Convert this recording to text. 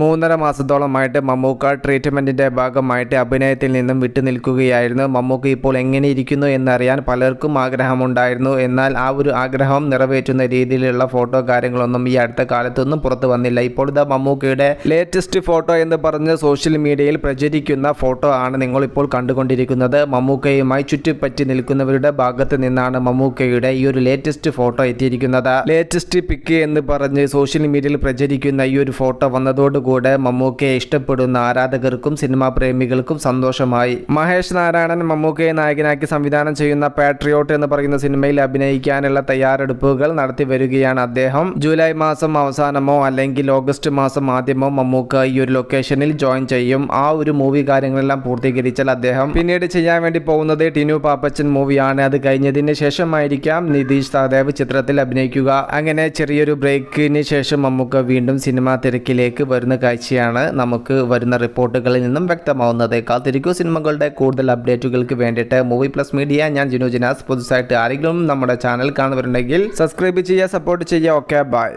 മൂന്നര മാസത്തോളമായിട്ട് മമ്മൂക്ക ട്രീറ്റ്മെന്റിന്റെ ഭാഗമായിട്ട് അഭിനയത്തിൽ നിന്നും വിട്ടുനിൽക്കുകയായിരുന്നു. മമ്മൂക്ക ഇപ്പോൾ എങ്ങനെ ഇരിക്കുന്നു എന്നറിയാൻ പലർക്കും ആഗ്രഹമുണ്ടായിരുന്നു. എന്നാൽ ആ ഒരു ആഗ്രഹം നിറവേറ്റുന്ന രീതിയിലുള്ള ഫോട്ടോ കാര്യങ്ങളൊന്നും ഈ അടുത്ത കാലത്തൊന്നും പുറത്തു വന്നില്ല. ഇപ്പോൾ ഇതാ മമ്മൂക്കയുടെ ലേറ്റസ്റ്റ് ഫോട്ടോ എന്ന് പറഞ്ഞ് സോഷ്യൽ മീഡിയയിൽ പ്രചരിക്കുന്ന ഫോട്ടോ ആണ് നിങ്ങൾ ഇപ്പോൾ കണ്ടുകൊണ്ടിരിക്കുന്നത്. മമ്മൂക്കയുമായി ചുറ്റിപ്പറ്റി നിൽക്കുന്നവരുടെ ഭാഗത്ത് നിന്നാണ് മമ്മൂക്കയുടെ ഈ ഒരു ലേറ്റസ്റ്റ് ഫോട്ടോ എത്തിയിരിക്കുന്നത്. ലേറ്റസ്റ്റ് പിക്ക് എന്ന് പറഞ്ഞ് സോഷ്യൽ മീഡിയയിൽ പ്രചരിക്കുന്ന ഈ ഒരു ഫോട്ടോ വന്നതോടുകൂടെ മമ്മൂക്കയെ ഇഷ്ടപ്പെടുന്ന ആരാധകർക്കും സിനിമാ പ്രേമികൾക്കും സന്തോഷമായി. മഹേഷ് നാരായണൻ മമ്മൂക്കയെ നായകനാക്കി സംവിധാനം ചെയ്യുന്ന പാട്രിയോട്ട് എന്ന് പറയുന്ന സിനിമയിൽ അഭിനയിക്കാനുള്ള തയ്യാറെടുപ്പുകൾ നടത്തി വരികയാണ് അദ്ദേഹം. ജൂലൈ മാസം അവസാനമോ അല്ലെങ്കിൽ ഓഗസ്റ്റ് മാസം ആദ്യമോ മമ്മൂക്ക ഈ ഒരു ലൊക്കേഷനിൽ ജോയിൻ ചെയ്യും. ആ ഒരു മൂവി കാര്യങ്ങളെല്ലാം പൂർത്തീകരിച്ചാൽ അദ്ദേഹം പിന്നീട് ചെയ്യാൻ വേണ്ടി പോകുന്നത് ടിനു പാപ്പച്ചൻ മൂവിയാണ്. അത് കഴിഞ്ഞതിന് ശേഷമായിരിക്കാം നിതീഷ് സഹദേവ് ചിത്രത്തിൽ അഭിനയിക്കുക. അങ്ങനെ ചെറിയൊരു ബ്രേക്കിന് ശേഷം മമ്മൂക്ക വീണ്ടും സിനിമാ തിരക്കിലേക്ക് വരുന്ന. കാഴ്ചയാണ് നമുക്ക് വരുന്ന റിപ്പോർട്ടുകളിൽ നിന്നും വ്യക്തമാവുന്നത് കാത്തിരിക്കു സിനിമകളുടെ കൂടുതൽ അപ്ഡേറ്റുകൾക്ക് വേണ്ടിയിട്ട് മൂവി പ്ലസ് മീഡിയ ഞാൻ ജിനു ജിനാസ്. പുതുസായിട്ട് ആരെങ്കിലും നമ്മുടെ ചാനൽ കാണുന്നവരുണ്ടെങ്കിൽ സബ്സ്ക്രൈബ് ചെയ്യുക സപ്പോർട്ട് ചെയ്യുക. Okay bye